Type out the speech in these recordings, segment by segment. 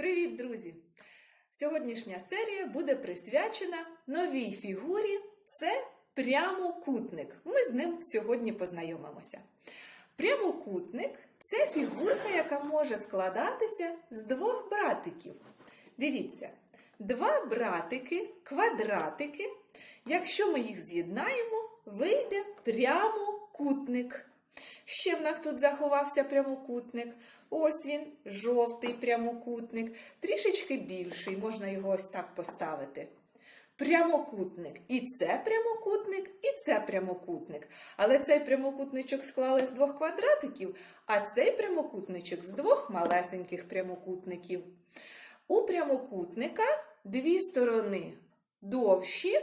Привіт, друзі! Сьогоднішня серія буде присвячена новій фігурі. Це прямокутник. Ми з ним сьогодні познайомимося. Прямокутник це фігурка, яка може складатися з двох братиків. Дивіться, два братики, квадратики. Якщо ми їх з'єднаємо, вийде прямокутник. Ще в нас тут заховався прямокутник. Ось він, жовтий прямокутник, трішечки більший, можна його ось так поставити. Прямокутник. І це прямокутник, і це прямокутник. Але цей прямокутничок склали з двох квадратиків, а цей прямокутничок з двох малесеньких прямокутників. У прямокутника дві сторони довші,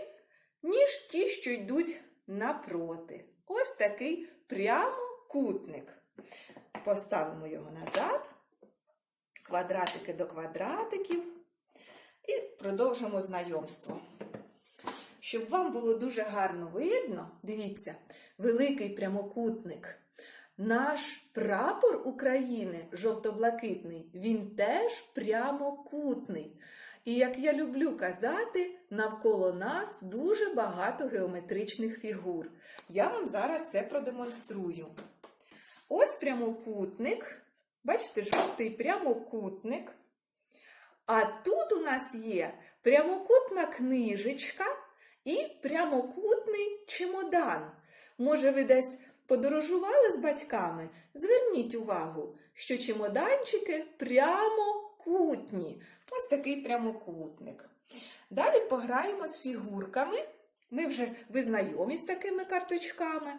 ніж ті, що йдуть напроти. Ось такий прямокутник. Поставимо його назад, квадратики до квадратиків і продовжимо знайомство. Щоб вам було дуже гарно видно, дивіться, великий прямокутник. Наш прапор України жовто-блакитний, він теж прямокутний. І як я люблю казати, навколо нас дуже багато геометричних фігур. Я вам зараз це продемонструю. Ось прямокутник. Бачите, жовтий прямокутник. А тут у нас є прямокутна книжечка і прямокутний чемодан. Може, ви десь подорожували з батьками? Зверніть увагу, що чемоданчики прямокутні. Ось такий прямокутник. Далі пограємо з фігурками. Ми вже ви знайомі з такими карточками.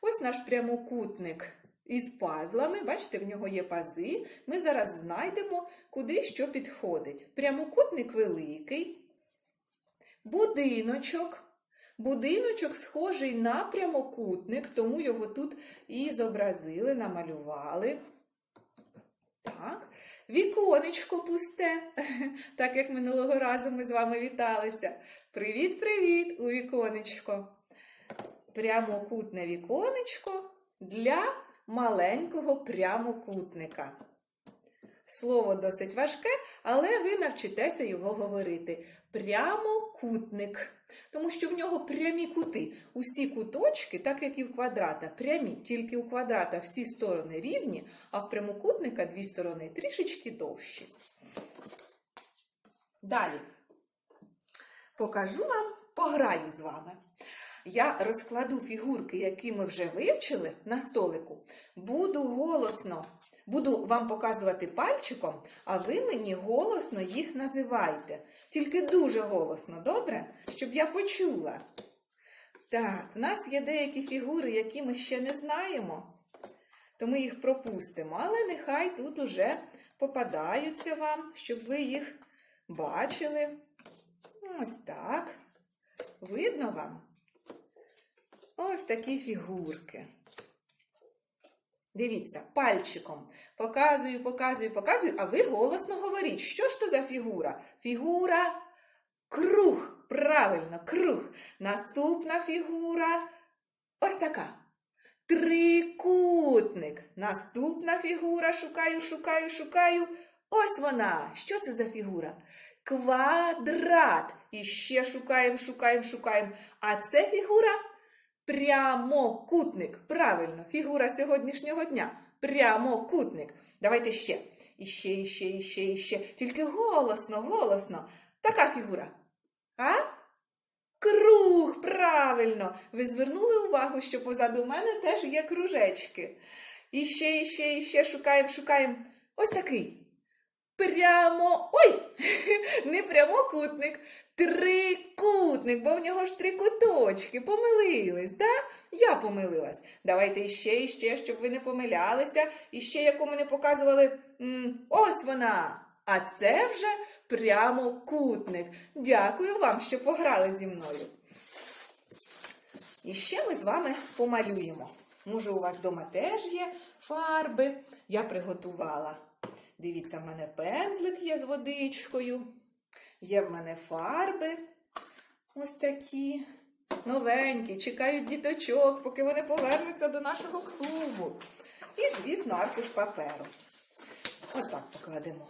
Ось наш прямокутник із пазлами. Бачите, в нього є пази. Ми зараз знайдемо, куди що підходить. Прямокутник великий, будиночок. Будиночок схожий на прямокутник, тому його тут і зобразили, намалювали. Так, віконечко пусте, так як минулого разу ми з вами віталися. Привіт-привіт у віконечко. Прямокутне віконечко для маленького прямокутника. Слово досить важке, але ви навчитеся його говорити. Прямокутник. Тому що в нього прямі кути. Усі куточки, так як і в квадрата, прямі. Тільки у квадрата всі сторони рівні, а в прямокутника дві сторони трішечки довші. Далі покажу вам, пограю з вами. Я розкладу фігурки, які ми вже вивчили на столику. Буду голосно, буду вам показувати пальчиком, а ви мені голосно їх називайте. Тільки дуже голосно, добре? Щоб я почула. Так, в нас є деякі фігури, які ми ще не знаємо, то ми їх пропустимо. Але нехай тут уже попадаються вам, щоб ви їх бачили. Ось так. Видно вам? Ось такі фігурки. Дивіться, пальчиком. Показую, показую, показую, а ви голосно говоріть, що ж то за фігура? Фігура круг. Правильно, круг. Наступна фігура ось така. Трикутник. Наступна фігура. Шукаю, шукаю, шукаю. Ось вона. Що це за фігура? Квадрат. І ще шукаємо, шукаємо, шукаємо. А це фігура Прямокутник. Правильно, фігура сьогоднішнього дня. Прямокутник. Давайте ще. Іще, іще, іще, іще. Тільки голосно, голосно. Така фігура. А? Круг, правильно. Ви звернули увагу, що позаду мене теж є кружечки. Іще, іще, іще шукаємо, шукаємо. Ось такий. Прямо. Ой! Не прямокутник, трикутник, бо в нього ж три куточки. Помилились, так? Я помилилась. Давайте іще, іще, щоб ви не помилялися. Іще, яку мене показували. Ось вона. А це вже прямокутник. Дякую вам, що пограли зі мною. І ще ми з вами помалюємо. Може, у вас вдома теж є фарби. Я приготувала. Дивіться, в мене пензлик є з водичкою. Є в мене фарби. Ось такі. Новенькі, чекають діточок, поки вони повернуться до нашого клубу. І, звісно, аркуш паперу. Отак покладемо.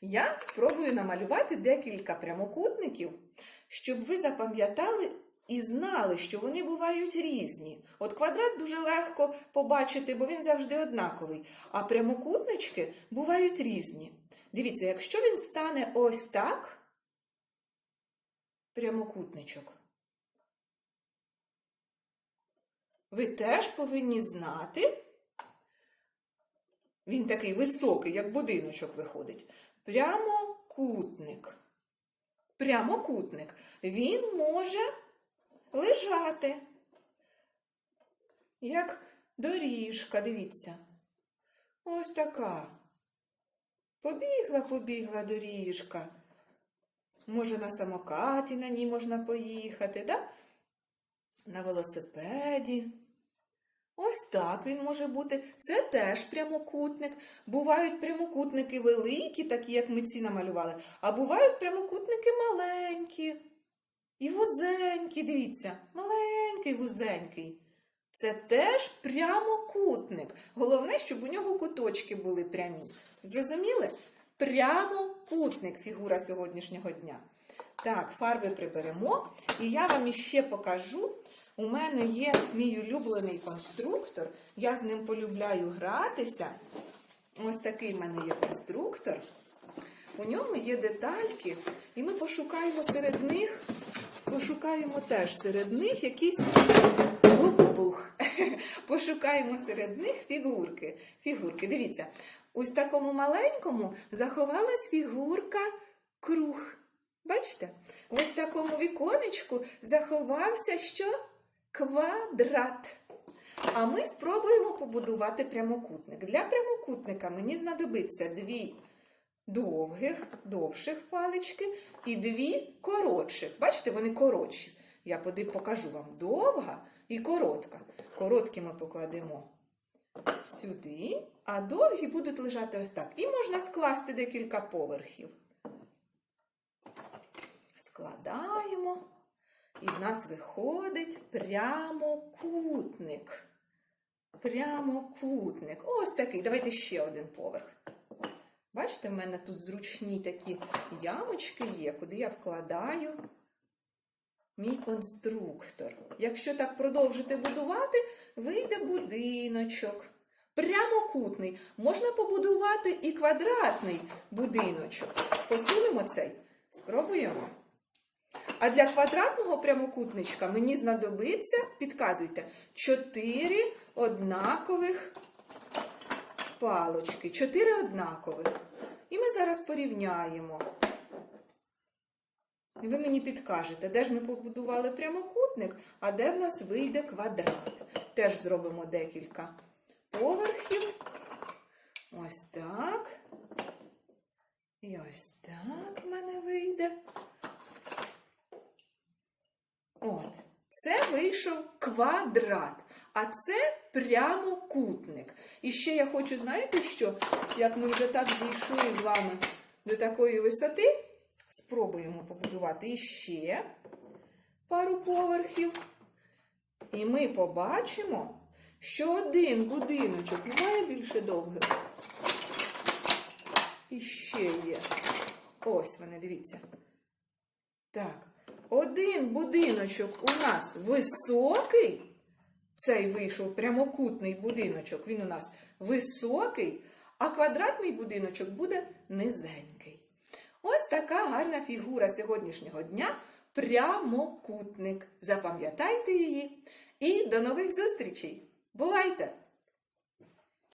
Я спробую намалювати декілька прямокутників, щоб ви запам'ятали і знали, що вони бувають різні. От квадрат дуже легко побачити, бо він завжди однаковий. А прямокутнички бувають різні. Дивіться, якщо він стане ось так, прямокутничок, ви теж повинні знати, він такий високий, як будиночок виходить. Прямокутник. Прямокутник. Він може лежати, як доріжка, дивіться. Ось така. Побігла, побігла доріжка. Може, на самокаті на ній можна поїхати, да? на велосипеді. Ось так він може бути. Це теж прямокутник. Бувають прямокутники великі, такі, як ми ці намалювали, а бувають прямокутники маленькі. І вузенькі, дивіться, маленький вузенький. Це теж прямокутник. Головне, щоб у нього куточки були прямі. Зрозуміли? Прямокутник фігура сьогоднішнього дня. Так, фарби приберемо. І я вам іще покажу. У мене є мій улюблений конструктор. Я з ним полюбляю гратися. Ось такий в мене є конструктор. У ньому є детальки, і ми пошукаємо серед них, пошукаємо теж серед них якісь бух-бух. Пошукаємо серед них фігурки. Фігурки. Дивіться, ось такому маленькому заховалась фігурка круг. Бачите? Ось такому віконечку заховався що? Квадрат. А ми спробуємо побудувати прямокутник. Для прямокутника мені знадобиться дві довгих, довших палички і дві коротших. Бачите, вони коротші. Я покажу вам довга і коротка. Короткі ми покладемо сюди, а довгі будуть лежати ось так. І можна скласти декілька поверхів. Складаємо. І в нас виходить прямокутник. Прямокутник. Ось такий. Давайте ще один поверх. Бачите, в мене тут зручні такі ямочки є, куди я вкладаю мій конструктор. Якщо так продовжити будувати, вийде будиночок. Прямокутний. Можна побудувати і квадратний будиночок. Посунемо цей. Спробуємо. А для квадратного прямокутничка мені знадобиться, підказуйте, чотири однакових палочки. Чотири однакових. І ми зараз порівняємо. Ви мені підкажете, де ж ми побудували прямокутник, а де в нас вийде квадрат. Теж зробимо декілька поверхів. Ось так. І ось так в мене вийде. От, це вийшов квадрат, а це прямокутник. І ще я хочу, знаєте що? Як ми вже так дійшли з вами до такої висоти, спробуємо побудувати іще пару поверхів. І ми побачимо, що один будиночок немає більше довгих. І ще є. Ось вони, дивіться. Так, один будиночок у нас високий. Цей вийшов прямокутний будиночок, він у нас високий, а квадратний будиночок буде низенький. Ось така гарна фігура сьогоднішнього дня прямокутник. Запам'ятайте її. І до нових зустрічей! Бувайте!